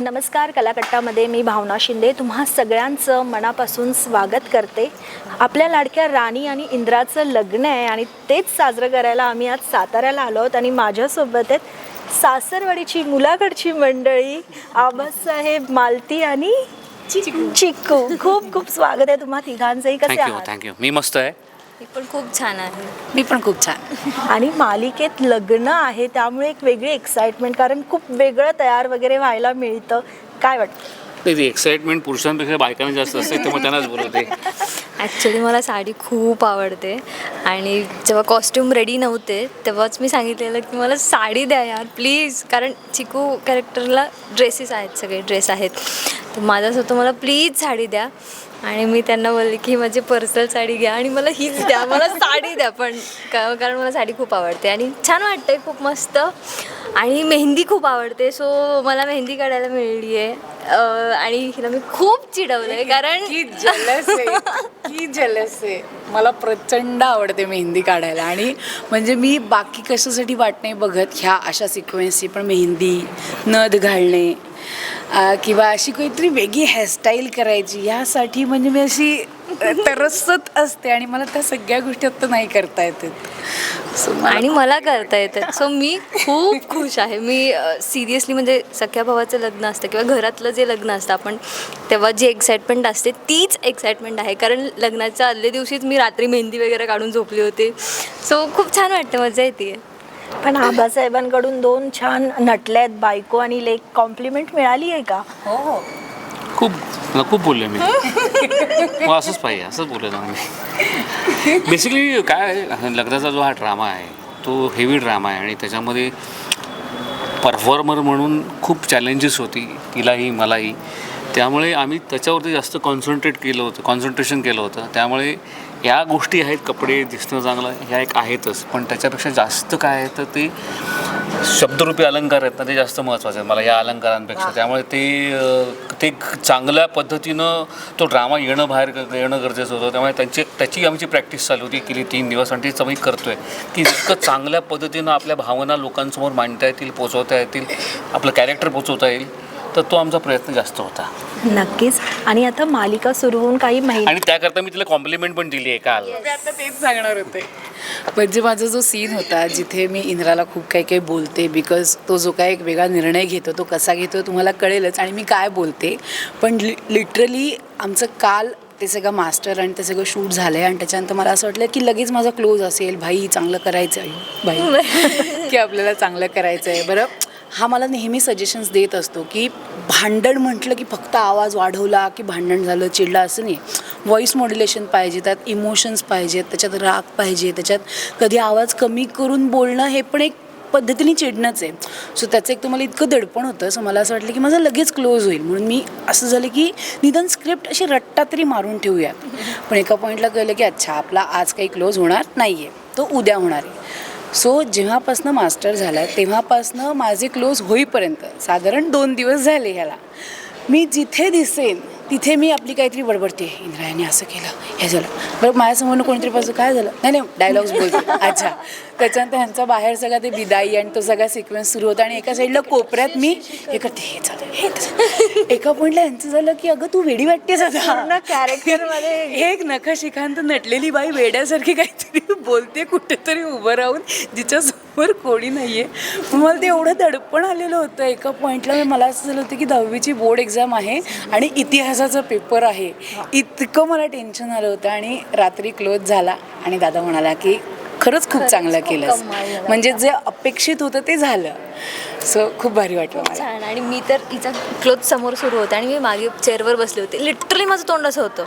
नमस्कार कलाकट्टामध्ये मी भावना शिंदे. तुम्हा सगळ्यांचं मनापासून स्वागत करते. आपल्या लाडक्या राणी आणि इंद्राचं लग्न आहे आणि तेच साजरं करायला आम्ही आज साताऱ्याला आलो आहोत आणि माझ्यासोबत आहेत सासरवाडीची मुलाकडची मंडळी आबासाहेब मालती आणि चिक्कू खूप खूप स्वागत आहे तुम्हा तिघांचंही. कसे थँक्यू मी मस्त आहे. मी पण खूप छान आहे. मी पण खूप छान. आणि मालिकेत लग्न आहे त्यामुळे एक वेगळी एक्साइटमेंट कारण खूप वेगळं तयार वगैरे व्हायला मिळतं. काय वाटतं? ती एक्साइटमेंट पुरुषांपेक्षा बायकांना जास्त असते त्यामुळे त्यांनाच बोलवते. ॲक्च्युली मला साडी खूप आवडते. आणि जेव्हा कॉस्ट्युम रेडी नव्हते तेव्हाच मी सांगितलेलं की मला साडी द्या यार प्लीज कारण चिकू कॅरेक्टरला ड्रेसेस आहेत सगळे ड्रेस आहेत. तर माझं असं होतं मला प्लीज साडी द्या. आणि मी त्यांना बोलले की माझी पर्सनल साडी घ्या आणि मला हीच द्या. मला साडी द्या पण का- कारण मला साडी खूप आवडते आणि छान वाटते खूप मस्त. आणि मेहंदी खूप आवडते सो मला मेहंदी काढायला मिळली आहे आणि हिला मी खूप चिडवलं आहे कारण की जलस आहे की जलस आहे. मला प्रचंड आवडते मेहंदी काढायला. आणि म्हणजे मी बाकी कशासाठी वाट नाही बघत ह्या अशा सिक्वेन्सची पण मेहंदी नथ घालणे. किंवा अशी काहीतरी वेगळी हेअरस्टाईल करायची ह्यासाठी म्हणजे मी अशी तरसत असते आणि मला त्या सगळ्या गोष्टी आता नाही करता येतात मला आणि मला करता येतात. सो मी खूप खुश आहे. मी सिरियसली म्हणजे सख्या भावाचं लग्न असतं किंवा घरातलं जे लग्न असतं आपण तेव्हा जी एक्साइटमेंट असते तीच एक्साइटमेंट आहे. कारण लग्नाच्या आदल्या दिवशीच मी रात्री मेहंदी वगैरे काढून झोपली होते. सो खूप छान वाटतं. मजा येते पण आबासाहेबांकडून दोन छान नटल्या आहेत बायको आणि लेक. कॉम्प्लिमेंट मिळाली आहे का? हो हो. खूप मला खूप बोलले मी. मग असंच पाहिजे असंच बोलले ना मी. बेसिकली काय लग्नाचा जो हा ड्रामा आहे तो हेवी ड्रामा आहे आणि त्याच्यामध्ये परफॉर्मर म्हणून खूप चॅलेंजेस होती तिलाही मलाही. त्यामुळे आम्ही त्याच्यावरती जास्त कॉन्सन्ट्रेट केलं होतं कॉन्सन्ट्रेशन केलं होतं. त्यामुळे या गोष्टी आहेत कपडे दिसणं चांगलं ह्या एक आहेतच. पण त्याच्यापेक्षा जास्त काय आहे तर ते शब्दरूपी अलंकार आहेत ना ते जास्त महत्त्वाचे आहेत. मला या अलंकारांपेक्षा. त्यामुळे ते ते चांगल्या पद्धतीनं तो ड्रामा येणं बाहेर येणं गरजेचं होतं. त्यामुळे त्यांची त्याची आमची प्रॅक्टिस चालू होती केली तीन दिवस आणि तीच आम्ही करतो आहे की जितकं चांगल्या पद्धतीनं आपल्या भावना लोकांसमोर मांडता येतील पोचवता येतील आपलं कॅरेक्टर पोचवता येईल तर तो आमचा प्रयत्न जास्त होता. नक्कीच. आणि आता मालिका सुरू होऊन काही महिने आणि त्याकरता मी तिला कॉम्प्लिमेंट पण दिली आहे काल. मी आता तेच सांगणार होते. म्हणजे माझा जो सीन होता जिथे मी इंद्राला खूप काही काही बोलते बिकॉज तो जो काय एक वेगळा निर्णय घेतो तो कसा घेतो तुम्हाला कळेलच आणि मी काय बोलते. पण लि लिटरली आमचं काल ते सगळं मास्टर आणि ते सगळं शूट झालं आहे आणि त्याच्यानंतर मला असं वाटलं की लगेच माझा क्लोज असेल. भाई चांगलं करायचं आहे भाई की आपल्याला चांगलं करायचं आहे बरं? हा मला नेहमी सजेशन्स देत असतो की भांडण म्हटलं की फक्त आवाज वाढवला की भांडण झालं चिडला असं नाही. व्हॉईस मॉड्युलेशन पाहिजे त्यात इमोशन्स पाहिजेत त्याच्यात राग पाहिजे त्याच्यात कधी आवाज कमी करून बोलणं हे पण एक पद्धतीने चिडणंच आहे. सो त्याचं एक तुम्हाला इतकं दडपण होतं सो मला असं वाटलं की माझं लगेच क्लोज होईल. म्हणून मी असं झालं की निदान स्क्रिप्ट अशी रट्टा तरी मारून ठेवूया. पण एका पॉईंटला कळलं की अच्छा आपला आज काही क्लोज होणार नाही आहे तो उद्या होणार आहे. सो जेव्हापासनं मास्टर झाला आहे तेव्हापासनं माझे क्लोज होईपर्यंत साधारण दोन दिवस झाले ह्याला मी जिथे दिसेन तिथे मी आपली काहीतरी बडबडते इंद्रायणी असं केलं हे झालं. बरं माझ्यासमोर कोणतरी पासून काय झालं? नाही नाही डायलॉग्स बोलते. अच्छा. त्याच्यानंतर ह्यांचा बाहेर सगळा ते बिदाई आणि तो सगळा सिक्वेन्स सुरू होता आणि एका साईडला कोपऱ्यात मी हे करते हे झालं हे. एका पॉईंटला यांचं झालं की अगं तू वेडी वाटतेस आता. characterमध्ये. हे एक नखशिखांत नटलेली बाई वेड्यासारखी काहीतरी बोलते कुठेतरी उभं राहून जिच्यासमोर कोणी नाहीये. मग मला ते एवढं दडपण आलेलं होतं एका पॉईंटला मला असं झालं होतं की दहावीची बोर्ड एक्झाम आहे आणि इतिहासाचा पेपर आहे. इतकं मला टेन्शन आलं होतं आणि रात्री क्लोज झाला आणि दादा म्हणाला की खरंच खूप चांगलं झाला. म्हणजे जे अपेक्षित होतं ते झालं. सो खूप भारी वाटलं मला. छान. आणि मी तर हिचा क्लोथ समोर सुरू होता आणि मी मागे चेअरवर बसले होते. लिटरली माझं तोंड असं होतं.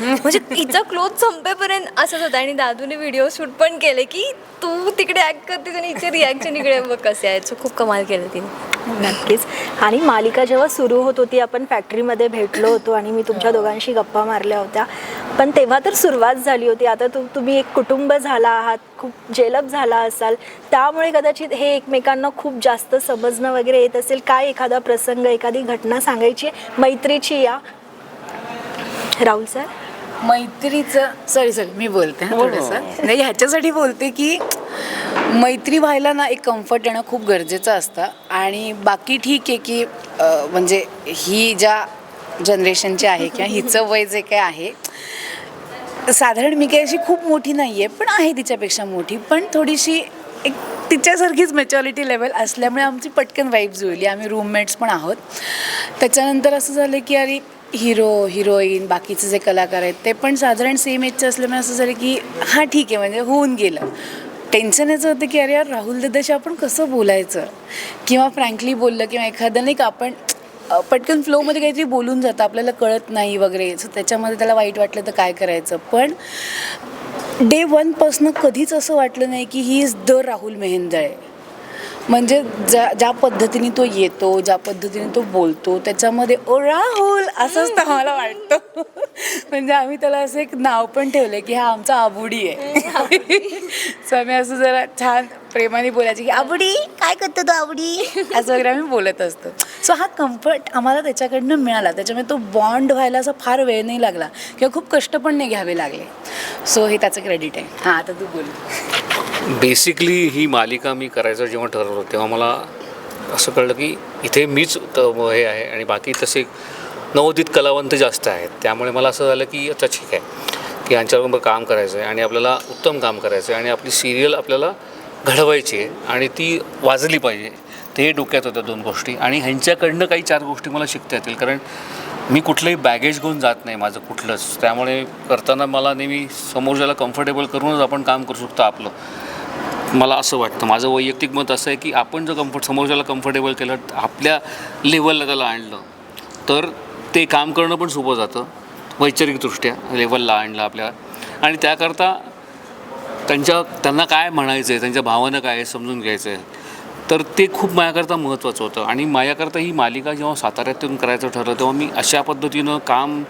म्हणजे हिचा क्लोथ संपेपर्यंत असंच होतं आणि दादूने व्हिडिओ शूट पण केले की तू तिकडे ऍक्ट करतेस आणि हिचे रिॲक्शन इकडे बघ कसे आहेत. सो खूप कमाल केलं तिने. नक्कीच. आणि मालिका जेव्हा सुरू होत होती आपण फॅक्टरीमध्ये भेटलो होतो आणि मी तुमच्या दोघांशी गप्पा मारल्या होत्या. पण तेव्हा तर सुरुवात झाली होती. आता तु तुम्ही एक कुटुंब झाला आहात खूप जेलप झाला असाल. त्यामुळे कदाचित हे एकमेकांना खूप जास्त समजणं वगैरे येत असेल. काय एखादा प्रसंग एखादी घटना सांगायची? आहे? मैत्रीची या. राहुल सर? मैत्रीचं सॉरी सॉरी मी बोलते हा बोल, थोडंसं. नाही ह्याच्यासाठी बोलते की मैत्री व्हायला ना एक कम्फर्ट येणं खूप गरजेचं असतं. आणि बाकी ठीक आहे की अ, म्हणजे ही ज्या जनरेशनची आहे किंवा हिचं वय जे काय आहे साधारण मी काही अशी खूप मोठी नाही आहे पण आहे तिच्यापेक्षा मोठी. पण थोडीशी एक तिच्यासारखीच मेच्युरिटी लेवल असल्यामुळे आमची पटकन वाईफ जुळली. आम्ही रूममेट्स पण आहोत. त्याच्यानंतर असं झालं की अरे हिरो हिरोईन बाकीचे जे कलाकार आहेत ते पण साधारण सेम एजचे असल्यामुळे असं झालं की हां ठीक आहे म्हणजे होऊन गेलं. टेन्शन याचं होतं की अरे यार राहुल दादाशी आपण कसं बोलायचं? किंवा फ्रँकली बोललं किंवा एखादं नाही का आपण पटकन फ्लोमध्ये काहीतरी बोलून जातं आपल्याला कळत नाही वगैरे. सो त्याच्यामध्ये त्याला वाईट वाटलं तर काय करायचं? पण डे वनपासनं कधीच असं वाटलं नाही की he is the Rahul Mehendale. म्हणजे ज्या ज्या पद्धतीने तो येतो ज्या पद्धतीने तो बोलतो त्याच्यामध्ये ओ राहुल असंच तर मला वाटतं. म्हणजे आम्ही त्याला असं एक नाव पण ठेवलं की हा आमचा आबुडी आहे. सो आम्ही असं जरा छान प्रेमाने बोलायचे की आबुडी काय करतो तो आबुडी? असं वगैरे आम्ही बोलत असतो. सो हा कम्फर्ट आम्हाला त्याच्याकडनं मिळाला. त्याच्यामुळे तो बॉन्ड व्हायला असा फार वेळ नाही लागला किंवा खूप कष्ट पण नाही घ्यावे लागले. सो हे त्याचं क्रेडिट आहे. हां आता तू बोल. बेसिकली ही मालिका मी करायचं जेव्हा ठरवलं तेव्हा मला असं कळलं की इथे मीच त हे आहे आणि बाकी तसे नवोदित कलावंत जास्त आहेत. त्यामुळे मला असं झालं की आता ठीक आहे की यांच्याबरोबर काम करायचं आहे आणि आपल्याला उत्तम काम करायचं आहे आणि आपली सिरियल आपल्याला घडवायची आहे आणि ती वाजली पाहिजे. ते डोक्यात होत्या दोन गोष्टी आणि ह्यांच्याकडनं काही चार गोष्टी मला शिकता येतील. कारण मी कुठलंही बॅगेज घेऊन जात नाही माझं कुठलंच. त्यामुळे करताना मला नेहमी समोरच्याला कम्फर्टेबल करूनच आपण काम करू शकतो आपलं. मला असं वाटतं माझं वैयक्तिक मत असं आहे की आपण जर कम्फर्ट समोरच्याला कम्फर्टेबल केलं आपल्या लेवलला त्याला आणलं तर ते काम करणं पण सोपं जातं वैचारिकदृष्ट्या लेवलला आणलं आपल्या. आणि त्याकरता त्यांच्या त्यांना काय म्हणायचं आहे त्यांच्या भावना काय आहे समजून घ्यायचं आहे तर ते खूप माझ्याकरता महत्त्वाचं होतं. आणि माझ्याकरता ही मालिका जेव्हा साताऱ्यातून करायचं ठरलं तेव्हा मी अशा पद्धतीनं काम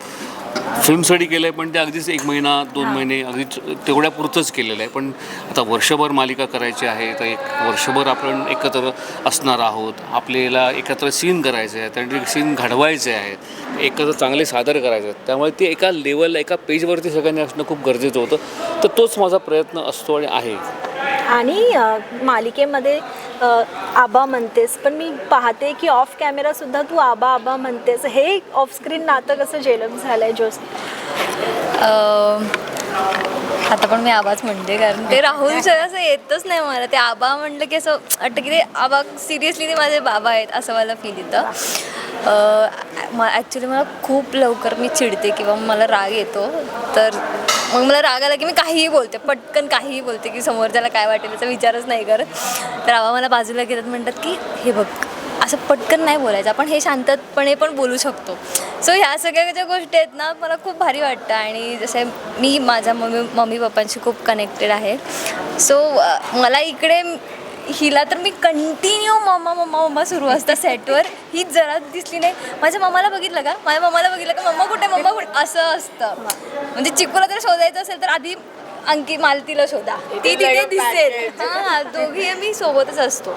फिल्मसाठी केलं आहे पण ते अगदीच एक महिना दोन महिने अगदीच तेवढ्यापुरतंच केलेलं आहे. पण आता वर्षभर मालिका करायची आहे तर एक वर्षभर आपण एकत्र असणार आहोत. आपल्याला एकत्र सीन करायचे आहेत आणि ते सीन घडवायचे आहेत एकत्र चांगले सादर करायचे आहेत. त्यामुळे ते एका लेवलला एका पेजवरती सगळ्यांनी असणं खूप गरजेचं होतं. तर तोच माझा प्रयत्न असतो आणि आहे. आणि मालिकेमध्ये आबा म्हणतेस पण मी पाहते की ऑफ कॅमेरा सुद्धा तू आबा आबा म्हणतेस. हे ऑफ स्क्रीन नातं कसं जेलम झालंय जोस. आता पण मी आबाच म्हणते कारण ते राहुलचं असं येतच नाही मला. ते आबा म्हणलं की असं वाटतं की ते आबा सिरियसली ते माझे बाबा आहेत असं मला फील येतं. ॲक्च्युली मला खूप लवकर मी चिडते किंवा मला राग येतो. तर मग मला राग आला की मी काहीही बोलते पटकन काहीही बोलते की समोर त्याला काय वाटेल याचा विचारच नाही करत. तर आबा मला बाजूला घेतात म्हणतात की हे बघ असं पटकन नाही बोलायचं. आपण हे शांतपणे पण बोलू शकतो. सो ह्या सगळ्या ज्या गोष्टी आहेत ना मला खूप भारी वाटतं. आणि जसे मी माझ्या मम्मी मम्मी पप्पांशी खूप कनेक्टेड आहे. सो मला इकडे हिला तर मी कंटिन्यू मम्मा मम्मा मम्मा सुरू असतं सेटवर ही जरा दिसली नाही. माझ्या मम्माला बघितलं का? माझ्या मम्माला बघितलं का? मम्मा कुठे? मम्मा कुठे? असं असतं. म्हणजे चिकूला जर शोधायचं असेल तर आधी अंकी मालतीला शोधा. ती तिथे दिसेल. हां दोघी आम्ही सोबतच असतो.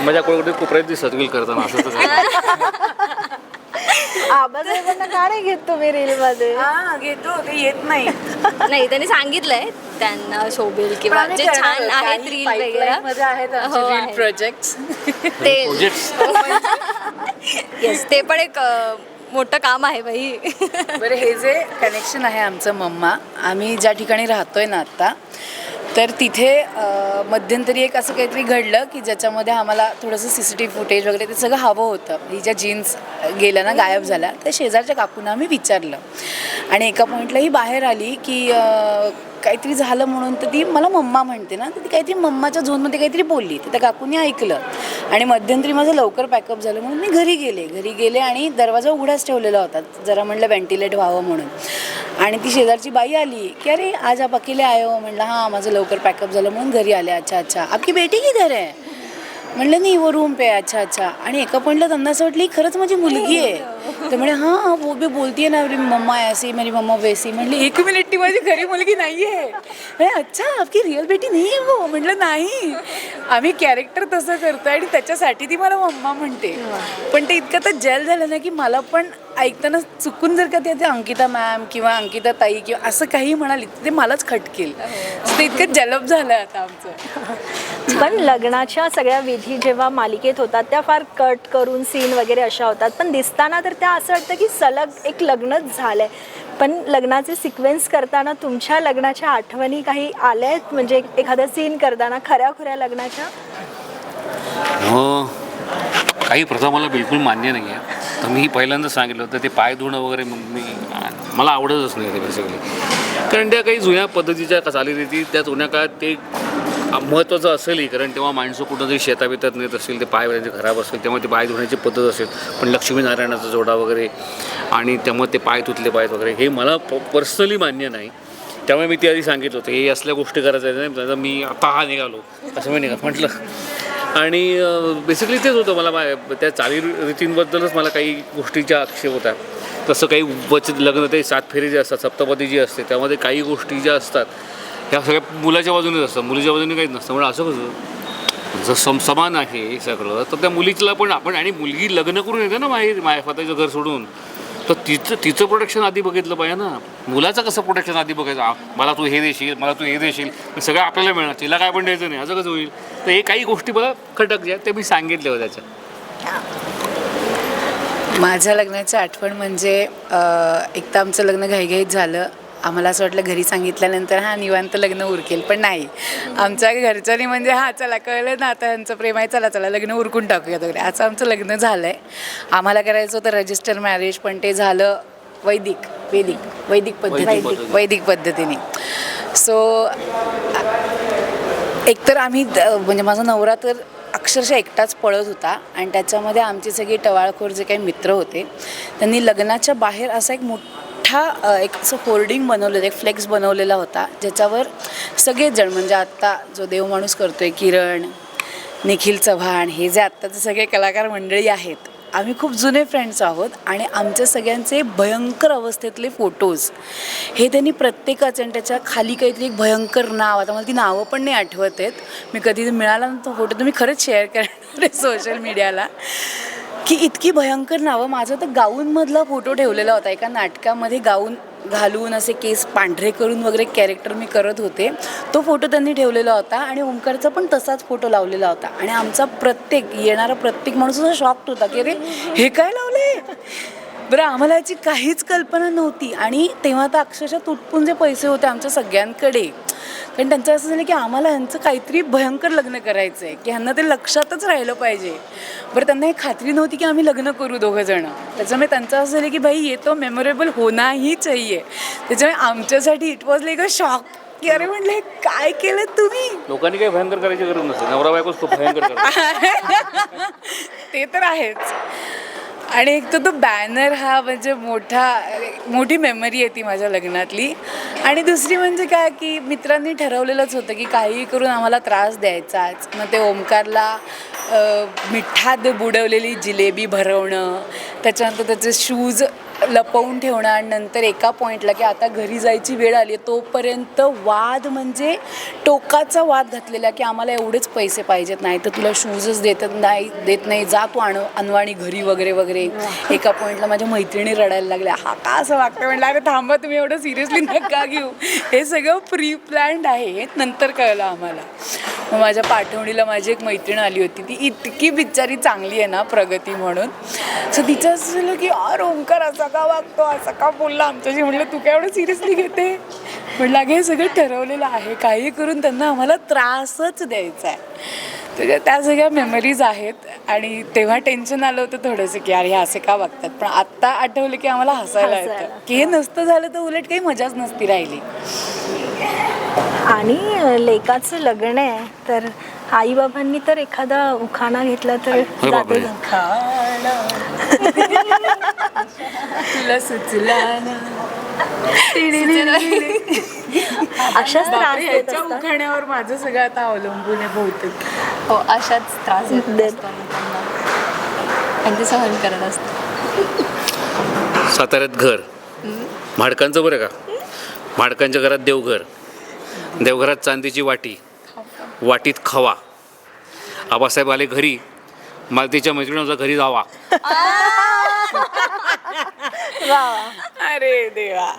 माझ्या कुठे कुपऱ्यात दिसत गेल करताना असं तर काही. आबा साहेबांना का नाही घेत तुम्ही रीलमध्ये? हा घेतो ते येत नाही. नाही त्यांनी सांगितलंय. त्यांना शोभेल किंवा जे छान आहेत रील मध्ये आहेत वगैरे हो, आहेत. ते Projects. येस ते पण एक अं, मोठं काम आहे बाई. बरं हे जे कनेक्शन आहे आमचं मम्मा आम्ही ज्या ठिकाणी राहतोय ना आत्ता तर तिथे अ, मध्यंतरी एक असं काहीतरी घडलं की ज्याच्यामध्ये आम्हाला थोडंसं C C T V footage वगैरे ते सगळं हवं होतं. ही ज्या जीन्स गेल्या ना गायब झाल्या त्या शेजारच्या काकूंना आम्ही विचारलं. आणि एका पॉईंटला ही बाहेर आली की अ, काहीतरी झालं म्हणून तर ती मला मम्मा म्हणते ना तर ती काहीतरी मम्माच्या झोनमध्ये काहीतरी बोलली. तर त्या काकूने ऐकलं. आणि मध्यंतरी माझं लवकर पॅकअप झालं म्हणून मी घरी गेले. घरी गेले आणि दरवाजा उघडाच ठेवलेला होता. जरा म्हणलं व्हेंटिलेट व्हावं म्हणून. आणि ती शेजारची बाई आली की अरे आज आप अकेले आयो हो. म्हणलं हां माझं लवकर पॅकअप झालं म्हणून घरी आले. अच्छा अच्छा. आपकी बेटी किधर आहे म्हणलं नाही वो रूम पे आहे, अच्छा अच्छा. आणि एका पॉईंटला त्यांना असं वाटलं खरंच माझी मुलगी आहे. तर म्हणे हां वो भी बोलती है ना मेरी मम्मा ऐसी मेरी मम्मा वैसी म्हटली एक मिनिट ती माझी खरी मुलगी नाही आहे म्हणे अच्छा आपकी रिअल बेटी नाही आहे वो. म्हटलं नाही. आम्ही कॅरेक्टर तसं करतो आणि त्याच्यासाठी ती मला मम्मा म्हणते. पण ते इतकं तर जेल झालं ना की मला पण ऐकताना चुकून जर का ते ते अंकिता मॅम किंवा अंकिता ताई किंवा असं काही म्हणाली ते मलाच खटकेल. ते इतकं जलप झालं आता आमचं. पण लग्नाच्या सगळ्या विधी जेव्हा मालिकेत होतात त्या फार कट करून सीन वगैरे अशा होतात. पण दिसताना तर त्या असं वाटतं की सलग एक लग्नच झालंय. पण लग्नाचे सिक्वेन्स करताना तुमच्या लग्नाच्या आठवणी काही आल्या आहेत म्हणजे एखादा सीन करताना खऱ्या खुऱ्या लग्नाच्या? हो. काही प्रथा मला बिलकुल मान्य नाही आहे तर मी पहिल्यांदा सांगितलं होतं ते पाय धुणं वगैरे मग मी मला आवडतच नाही ते बेसिकली कारण त्या काही जुन्या पद्धतीच्या चालीरीती त्या जुन्या काळात ते महत्त्वाचं असेलही. कारण तेव्हा माणसं कुठं शेता शेताबितात नेत असतील ते पाय त्यांचे खराब असेल तेव्हा ते पाय धुण्याची पद्धत असेल. पण लक्ष्मीनारायणाचा जोडा वगैरे आणि त्यामुळे ते पाय तुटले पाहिजेत वगैरे हे मला पर्सनली मान्य नाही. त्यामुळे मी ती आधी सांगितलं होतं. हे असल्या गोष्टी करायचं नाही मी आता हा निघालो. असं मी निघा म्हटलं आणि बेसिकली तेच होतं मला मा- त्या चालीरीतींबद्दलच मला काही गोष्टीच्या आक्षेप होत्या तसं काही वचित लग्न ते सात फेरी जे असतात सप्तपदी जी असते त्यामध्ये काही गोष्टी ज्या असतात ह्या सगळ्या मुलाच्या बाजूनेच असतात. मुलीच्या बाजूने काहीच नसतं. म्हणजे असं कसं जर सम समान आहे हे सगळं तर त्या मुलीला पण आपण आणि मुलगी लग्न करून येते ना माहेर माया स्वतःचं घर सोडून. तर तिचं तिचं प्रोडक्शन आधी बघितलं पाहिजे ना. मुलाचं कसं प्रोटेक्शन आधी बघायचं? मला तू हे देशील मला तू हे देशील सगळं आपल्याला मिळणार. तिला काय पण द्यायचं नाही असं कसं होईल? तर हे काही गोष्टी मला खटक ज्या ते मी सांगितले होत्या त्याच्या. माझ्या लग्नाचं आठवण म्हणजे एक तर आमचं लग्न घाईघाईत झालं. आम्हाला असं वाटलं घरी सांगितल्यानंतर हा निवांत लग्न उरकेल पण नाही. आमच्या घरच्यांनी म्हणजे हा चला कळलं ना आता यांचं प्रेम आहे चला चला लग्न उरकून टाकूयात वगैरे. असं आमचं लग्न झालं आहे आम्हाला करायचं होतं रजिस्टर मॅरेज पण ते झालं वैदिक वैदिक वैदिक पद्धती. वैदिक पद्धतीने सो एकतर आम्ही द- म्हणजे माझा नवरा तर अक्षरशः एकटाच पळत होता आणि त्याच्यामध्ये आमचे सगळे टवाळखोर जे काही मित्र होते त्यांनी लग्नाच्या बाहेर असा एक मोठा एक असं होर्डिंग बनवलेलं एक फ्लेक्स बनवलेला होता ज्याच्यावर सगळेच जण म्हणजे आत्ता जो देव माणूस करतोय किरण निखिल चव्हाण हे जे आत्ताचे सगळे कलाकार मंडळी आहेत आम्ही खूप जुने फ्रेंड्स आहोत आणि आमच्या सगळ्यांचे भयंकर अवस्थेतले फोटोज हे त्यांनी प्रत्येकाचे आणि त्याच्याखाली काहीतरी एक भयंकर नाव आता मला ती नावं पण नाही आठवत आहेत. मी कधी मिळाला ना तो फोटो तुम्ही खरंच शेअर करणार आहे सोशल मीडियाला की इतकी भयंकर नावं माझा तर गाऊनमधला फोटो ठेवलेला होता एका नाटकामध्ये गाऊन घालून असे केस पांढरे करून वगैरे कॅरेक्टर मी करत होते. तो फोटो त्यांनी ठेवलेला होता आणि ओंकारचा पण तसाच फोटो लावलेला होता. आणि आमचा प्रत्येक येणारा प्रत्येक माणूस असा शॉक्ड होता की अरे हे काय लावले बरं आम्हाला याची काहीच कल्पना नव्हती. आणि तेव्हा तर अक्षरशः तुटपून जे पैसे होते आमच्या सगळ्यांकडे. कारण त्यांचं असं झालं की आम्हाला ह्यांचं काहीतरी भयंकर लग्न करायचं आहे की ह्यांना ते लक्षातच राहिलं पाहिजे. बरं त्यांना हे खात्री नव्हती की आम्ही लग्न करू दोघं जण त्याच्यामुळे त्यांचं असं झालं की भाई ये तो मेमोरेबल होना ही चाहिए त्याच्यामुळे आमच्यासाठी it was like a shock की अरे म्हटलं हे काय केलं तुम्ही? लोकांनी काही भयंकर करायची गरज नसते. नवरा बायकोच खूप भयंकर ते तर आहेच. आणि एक तर तो बॅनर हा म्हणजे मोठा मोठी मेमरी आहे ती माझ्या लग्नातली. आणि दुसरी म्हणजे काय की मित्रांनी ठरवलेलंच होतं की काहीही करून आम्हाला त्रास द्यायचाच मग ते ओमकारला मिठात बुडवलेली जिलेबी भरवणं त्याच्यानंतर त्याचे शूज लपवून ठेवणं आणि नंतर एका पॉईंटला की आता घरी जायची वेळ आली आहे तोपर्यंत वाद म्हणजे टोकाचा वाद घातलेला की आम्हाला एवढेच पैसे पाहिजेत नाही तर तुला शूजच देत नाही देत नाही जा तू आण अनवाणी घरी वगैरे वगैरे. एका पॉईंटला माझ्या मैत्रिणी रडायला लागल्या. हा का असं वागतं म्हटलं अरे थांबा तुम्ही एवढं सिरियसली नका घेऊ. हे सगळं प्री प्लॅन्ड आहे हे नंतर कळलं आम्हाला. मग माझ्या पाठवणीला माझी एक मैत्रीण आली होती. ती इतकी बिचारी चांगली आहे ना प्रगती म्हणून. सो तिचं असं झालं की ओंकार असा का वागतो असा का बोलला? आमच्याशी म्हटलं तू काय एवढं सिरियसली घेते? म्हटलं अगं हे सगळं ठरवलेलं आहे. काही करून त्यांना आम्हाला त्रासच द्यायचा आहे. तर त्या सगळ्या मेमरीज आहेत. आणि तेव्हा टेन्शन आलं होतं थोडंसं की अरे हे असे का वागतात? पण आत्ता आठवलं की आम्हाला हसायला. येतं. की हे नसतं झालं तर उलट काही मजाच नसती राहिली. आणि लेकाचं लग्न आहे तर आईबाबांनी तर एखादा उखाणा घेतला तर. जाते अशाच त्रास असतात. उखाण्यावर माझं सगळं आता अवलंबून आहे बहुतेक. हो अशाच त्रास देत. आणि ते सहन करत असतो साताऱ्यात घर. म्हाडकांचं बरं का? म्हाडकांच्या घरात देवघर. देवघरात चांदीची वाटी. वाटीत खवा. आबासाहेब आले घरी. मालतीच्या मैत्रिणीचा घरी जावा. अरे देवा.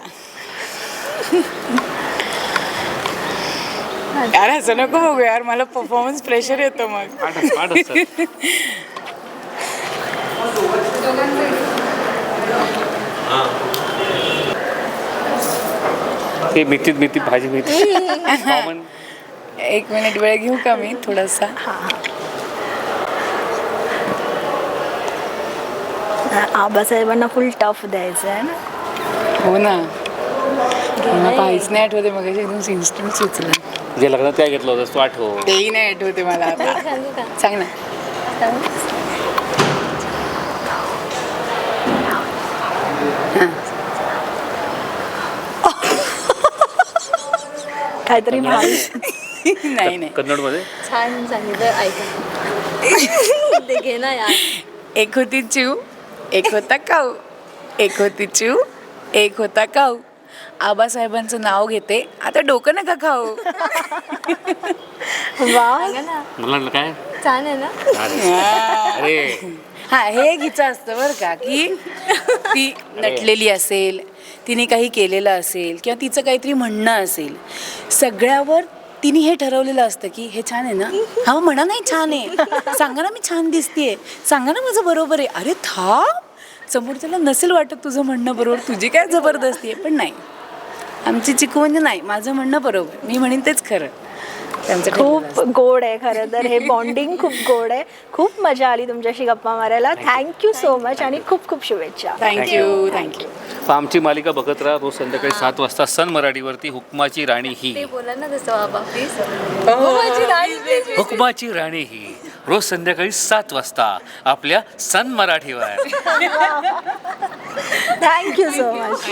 यार असं नको बघू यार मला परफॉर्मन्स प्रेशर येतो मग. ते मेथीत मेथी भाजी मेथी कॉमन एक मिनिट वेळ घेऊ का मी थोडासा? आबासाहेबांना फुल टफ द्यायचं आहे ना? हो ना. मला काहीच नाही आठवते मग एकदम इन्स्टंट सुचलं. जे लग्नात काय घेतलं होतं तो आठव. तेही नाही आठवते मला आता. सांगू ना. काहीतरी भारी. नाही नाही. कन्नडमध्ये? छान सांगितलं ऐका. ते घे ना यार. एक होती चिव एक होता काऊ. एक होती चिव एक होता काऊ. आबासाहेबांचं नाव घेते आता डोकं नका खाऊ. वा सांगा ना. मला वाटलं काय? छान आहे ना? अरे. हा. हे हिचं असतं बरं का की ती नटलेली असेल तिने काही केलेलं असेल किंवा तिचं काहीतरी म्हणणं असेल सगळ्यावर तिने हे ठरवलेलं असतं की हे छान आहे ना? हा म्हणा नाही छान आहे. सांगा ना मी छान दिसतेय. सांगा ना माझं बरोबर आहे. अरे था समोर त्याला नसेल वाटत तुझं म्हणणं बरोबर. तुझी काय जबरदस्ती आहे? पण नाही. आमची चिकू म्हणजे नाही. माझं म्हणणं बरोबर. मी म्हणेन तेच खरं. त्यांचं खूप गोड आहे खरं तर. हे बॉन्डिंग खूप गोड आहे. खूप मजा आली तुमच्याशी गप्पा मारायला. थँक्यू सो मच आणि खूप खूप शुभेच्छा. थँक्यू थँक्यू आमची मालिका बघत राहा. रोज संध्याकाळी सात वाजता सन मराठीवरती हुकमाची राणी ही. ते बोला ना तसं बाबा प्लीज. हुकमाची राणी ही. रोज संध्याकाळी सात वाजता आपल्या सन मराठीवर. Thank you so much